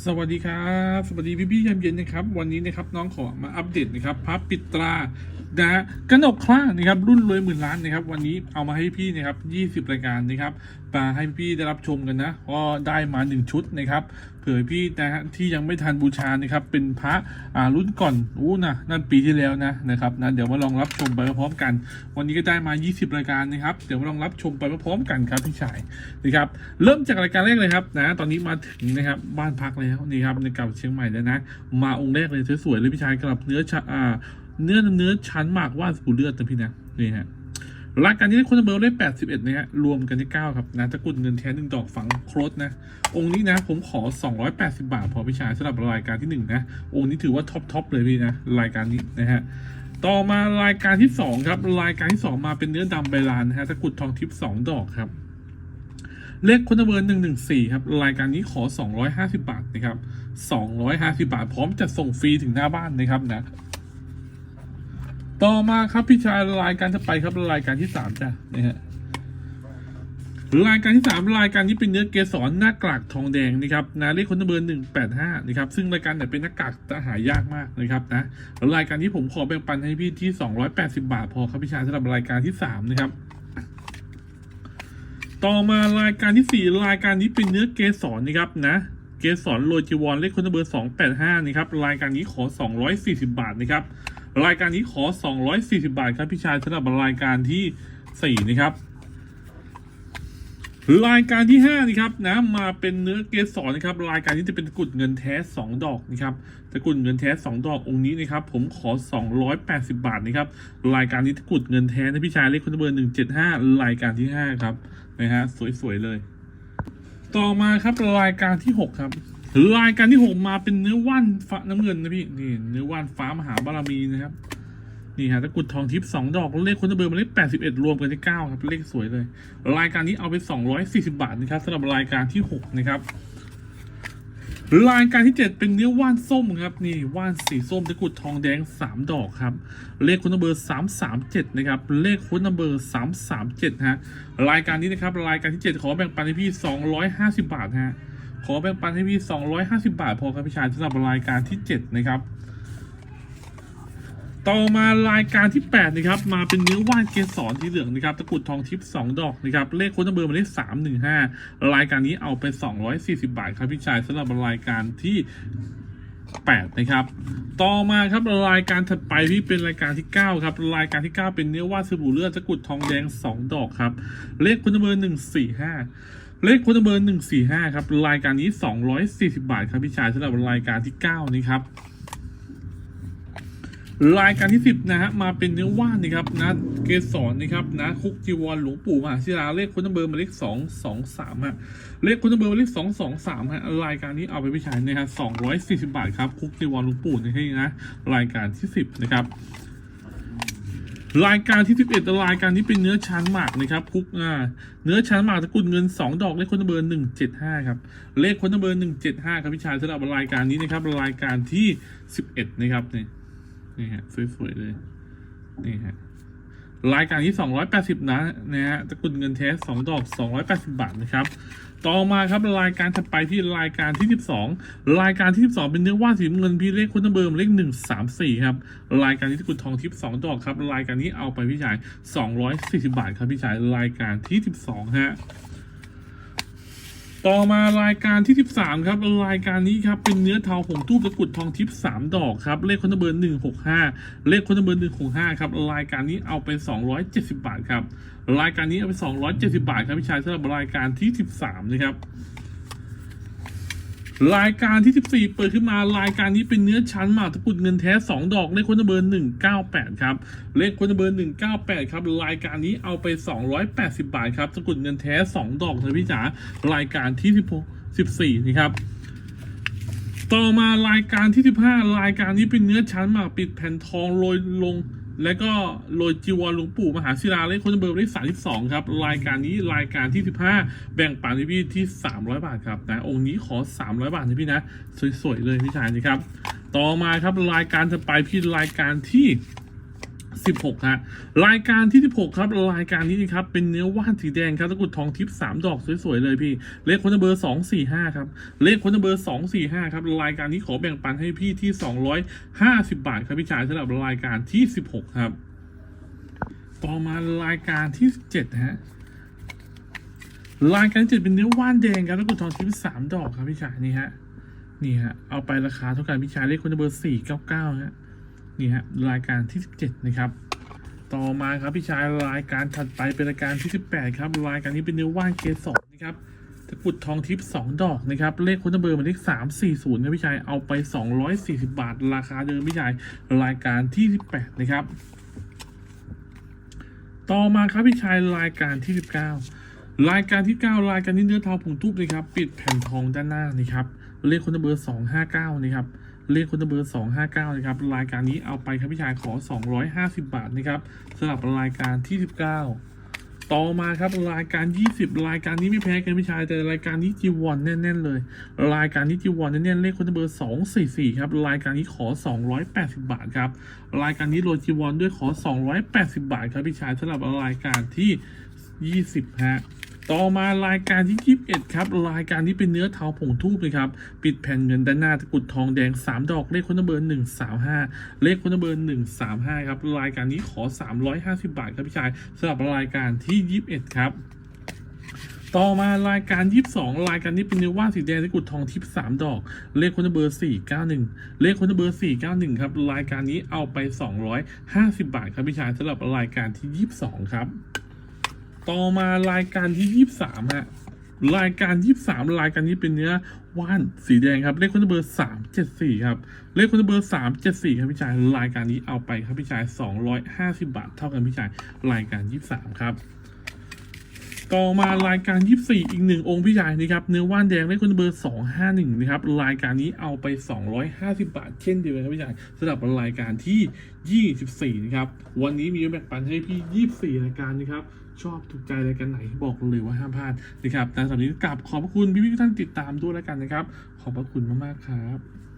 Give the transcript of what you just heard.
สวัสดีครับ สวัสดีพี่พี่ๆยามเย็นนะครับ วันนี้นะครับน้องขอมาอัปเดตนะครับพับปิดตรา นะฮะกนกคล้านะครับรุ่นรวยหมื่นล้านนะครับวันนี้เอามาให้พี่นะครับ 20 รายการนะครับมาให้พี่ได้รับชมกันนะก็ได้มาหนึ่งชุดนะครับเผื่อพี่นะฮะที่ยังไม่ทันบูชานะครับเป็นพระอ่ารุ่นก่อนอู้นะนั่นปีที่แล้วนะนะครับนะเดี๋ยวมาลองรับชมไปพร้อมกัน วันนี้ก็ได้มา 20 รายการนะครับเดี๋ยวมาลองรับชมไปพร้อมกันครับพี่ชายนะครับเริ่มจากรายการแรกเลยครับนะตอนนี้มาถึงนะครับบ้านพักแล้วนี่ครับในเก่าเชียงใหม่แล้วนะมาองค์แรกเลยสวยๆเลยพี่ชายกลับเนื้อชะอ่า เนื้อเนื้อชั้นหมากว่าสปูเลือดนะพี่นะนี่ฮะรายการนี้ได้คนเบอร์ได้แปดสิบเอ็ดนะฮะรวมกันที่เก้าครับนะตะกุดเงินแท้หนึ่งดอกฝังโครสนะ องค์นี้นะผมขอสองร้อยแปดสิบาท พอพี่ชายสำหรับรายการที่หนึ่งนะ องค์นี้ถือว่าท็อปทอปเลยพี่นะรายการนี้นะฮะต่อมารายการที่สองครับ รายการที่สองมาเป็นเนื้อดำใบลานนะฮะตะกุดทองทิพย์สองดอกครับเลขคนเบอร์หนึ่งหนึ่งสี่ครับ รายการนี้ขอสองร้อยห้าสิบาทนะครับสองร้อยห้าสิบาท พร้อมจะส่งฟรีถึงหน้าบ้านนะครับนะ ต่อมาครับพี่ชายรายการจะไปครับรายการที่สามจ้ะนะฮะรายการที่สามรายการนี้เป็นเนื้อเกสรหน้ากากทองแดงนะครับนะเลขคนเบอร์หนึ่งแปดห้านะครับซึ่งรายการเนี่ยเป็นหน้ากากจะหายากมากนะครับนะแล้วรายการนี้ผมขอแบ่งปันให้พี่ที่สองร้อยแปดสิบาทพอครับพี่ชายสำหรับรายการที่สามนะครับต่อมารายการที่สี่รายการนี้เป็นเนื้อเกสรนะครับนะเกสรโรยจีวรเลขคนเบอร์สองแปดห้านะครับรายการนี้ขอสองร้อยสี่สิบาทนะครับ รายการนี้ขอ 240 บาทครับพี่ชายสำหรับรายการที่ 4 นะครับ รายการที่ 5นะครับนะมาเป็นเนื้อเกสรนะครับ รายการนี้จะเป็นตะกุดเงินแท้ 2 ดอกนะครับตะกุดเงินแท้ 2 ดอกองค์นี้นะครับ ผมขอ 280 บาทนะครับ รายการนี้ตะกุดเงินแท้นะพี่ชายเลขคนเบอร์175 รายการที่ 5 ครับนะฮะสวยๆเลย ต่อมาครับรายการที่ 6 ครับ รายการที่หกมาเป็นเนื้อว่านฟ้าน้ำเงินนะพี่นี่เนื้อว่านฟ้ามหาบารมีนะครับนี่ฮะตะกุดทองทิพย์สองดอกเลขคนเบอร์มาเลขแปดสิบเอ็ดรวมกันที่เก้าครับเลขสวยเลย รายการนี้เอาไปสองร้อยสี่สิบาทนะครับสำหรับรายการที่หกนะครับรายการที่เจ็ดเป็นเนื้อว่านส้มครับนี่ว่านสีส้มตะกุดทองแดงสามดอกครับ เลขคนเบอร์สามสามเจ็ดนะครับ เลขคนเบอร์สามสามเจ็ดฮะ รายการนี้นะครับ รายการที่เจ็ดขอแบ่งปันให้พี่สองร้อยห้าสิบาทฮะ ขอแบ่งปันให้พี่ 250 บาทพอครับพี่ชายสำหรับรายการที่ 7 นะครับ ต่อมารายการที่ 8 นะครับ มาเป็นเนื้อว่านเกสรที่เหลืองนะครับตะกรุดทองทิพย์2ดอกนะครับ เลขโค้ดเบอร์มาเลข315 รายการนี้เอาไป 240 บาทครับพี่ชายสำหรับรายการที่ 8 นะครับ ต่อมาครับรายการถัดไปที่เป็นรายการที่ 9 ครับ รายการที่ 9 เป็นเนื้อว่านสบู่เลือดตะกรุดทองแดง 2 ดอกครับ เลขคุณเบอร์145 เลขคุณเบอร์145ครับ รายการนี้240บาทครับพี่ชายสำหรับรายการที่9นี้ครับ รายการที่10นะฮะมาเป็นเนื้อว่านนะครับนะเกสรนะครับนะคุกจีวรหลวงปู่มหาศิลาเลขคุณเบอร์หมายเลข2 2 3ฮะเลขคุณเบอร์หมายเลข2 2 3ฮะรายการนี้เอาไปพี่ชายนะฮะ240บาทครับคุกจีวรหลวงปู่นี่ให้นะรายการที่10นะครับ รายการที่ 11รายการนี้เป็นเนื้อชั้นหมากนะครับคุกอ่าเนื้อชั้นหมากตะกุดเงิน 2 ดอกเลขคนเบอร์175ครับเลขคนเบอร์175ครับพี่ชายสำหรับรายการนี้นะครับรายการที่ 11 นะครับนี่นี่ฮะสวยๆเลยนี่ฮะ รายการที่ 280 นะนะฮะตะกุดเงินแท้2ดอก 280 บาทนะครับ ต่อมาครับรายการถัดไปที่รายการที่ 12 รายการที่ 12 เป็นเนื้อว่าสีเงินพี่เลขคุณเบอร์เลข 134 ครับ รายการนี้ตะกุดทองทิพย์2ดอกครับ รายการนี้เอาไปพี่ชาย 240 บาทครับพี่ชาย รายการที่ 12 ฮะ ต่อมารายการที่ 13 ครับ รายการนี้ครับ เป็นเนื้อเทาผงทูบตะกรุดทองทิพย์3ดอกครับ เลขคนเบอร์165 เลขคนเบอร์165 ครับ รายการนี้เอาไป 270 บาทครับ รายการนี้เอาไป 270 บาทครับพี่ชายสำหรับรายการที่ 13 นะครับ รายการที่ 14 เปิดขึ้นมารายการนี้เป็นเนื้อชั้นหมากตะกุดเงินแท้ 2 ดอกเลขคนเบอร์198 ครับ เลขคนเบอร์198 ครับ รายการนี้เอาไป 280 บาทครับตะกุดเงินแท้ 2 ดอกเลยพี่จ๋ารายการที่ 16 14 นะครับต่อมารายการที่ 15 รายการนี้เป็นเนื้อชั้นหมากปิดแผ่นทองโรยลง และก็โรยจีวรหลวงปู่มหาศิลาเลขคนเบอร์เลข32ครับ รายการนี้รายการที่สิบห้าแบ่งปันให้พี่ที่สามร้อยบาทครับนะองค์นี้ขอสามร้อยบาทนะพี่นะ สวยๆเลยพี่ชายนะครับ ต่อมาครับรายการจะไปพี่รายการที่ 16ฮะรายการที่ 16 ครับ รายการนี้นะครับ เป็นเนื้อว่านสีแดงครับตะกุดทองทิพย์3ดอกสวยๆเลยพี่ เลขคนเบอร์ 245 ครับ เลขคนเบอร์ 245 ครับ รายการนี้ขอแบ่งปันให้พี่ที่ 250 บาทครับพี่ชายสำหรับรายการที่ 16 ครับ ต่อมารายการที่ 17 ฮะรายการที่7เป็นเนื้อว่านแดงครับตะกุดทองทิพย์3ดอกครับพี่ชายนี่ฮะนี่ฮะเอาไปราคาเท่ากันพี่ชายเลขคนเบอร์499ฮะ นี่ฮะรายการที่ 17 นะครับ ต่อมาครับพี่ชายรายการถัดไปเป็นรายการที่ 18 ครับรายการนี้เป็นเนื้อว่านเกสรนะครับตะกุดทองทิพย์2ดอกนะครับเลขคนเบอร์มายเลข340ครับพี่ชายเอาไป240บาท ราคาเดิมพี่ชายรายการที่18นะครับ ต่อมาครับพี่ชายรายการที่19รายการที่9รายการนี้เนื้อทองผงทุบนะครับ ปิดแผ่นทองด้านหน้านะครับเลขคนเบอร์259นะครับ เลขคนเบอร์ 259 นะครับ รายการนี้เอาไปครับพี่ชายขอ 250 บาทนะครับสำหรับรายการที่ 19 ต่อมาครับรายการ 20 รายการนี้ไม่แพ้กันพี่ชายแต่รายการนี้จีวอนแน่นๆเลย รายการนี้จีวอนแน่นๆเลขคนเบอร์ 244 ครับรายการนี้ขอ 280 บาทครับรายการนี้โรยจีวอนด้วยขอ 280 บาทครับพี่ชายสำหรับรายการที่ 20ฮะ ต่อมารายการที่ 21 ครับ รายการนี้เป็นเนื้อเทาผงทูบนะครับ ปิดแผ่นเงินด้านหน้าตะกุดทองแดง 3 ดอกเลขคนเบอร์135 เลขคนเบอร์135 ครับ รายการนี้ขอ 350 บาทครับพี่ชายสำหรับรายการที่ 21 ครับต่อมารายการ 22 รายการนี้เป็นเนื้อว่านสีแดงตะกุดทองทิพย์3ดอก เลขคนเบอร์ 491 เลขคนเบอร์ 491 ครับ รายการนี้เอาไป 250 บาทครับพี่ชายสำหรับรายการที่ 22 ครับ ต่อมารายการที่23ฮะรายการ23รายการนี้เป็นเนื้อว่านสีแดงครับ เลขคนเบอร์374ครับ เลขคนเบอร์374ครับพี่ชาย รายการนี้เอาไปครับพี่ชาย250บาท เท่ากันพี่ชาย รายการ23ครับ ต่อมารายการ 24 อีกหนึ่งองค์พี่ชายนะครับ เนื้อว่านแดงเลขคนเบอร์ 251 นะครับ รายการนี้เอาไป 250 บาท เช่นเดียวกันครับพี่ชายสำหรับรายการที่ 24 นะครับ วันนี้มีแบ่งปันให้พี่ 24 รายการนะครับ ชอบถูกใจอะไรกันไหนบอกเลยว่าห้ามพลาดนะครับแต่สำหรับนนี้กลับขอบพระคุณพี่ๆทุกท่านติดตามด้วยแล้วกันนะครับ ขอบพระคุณมากๆครับ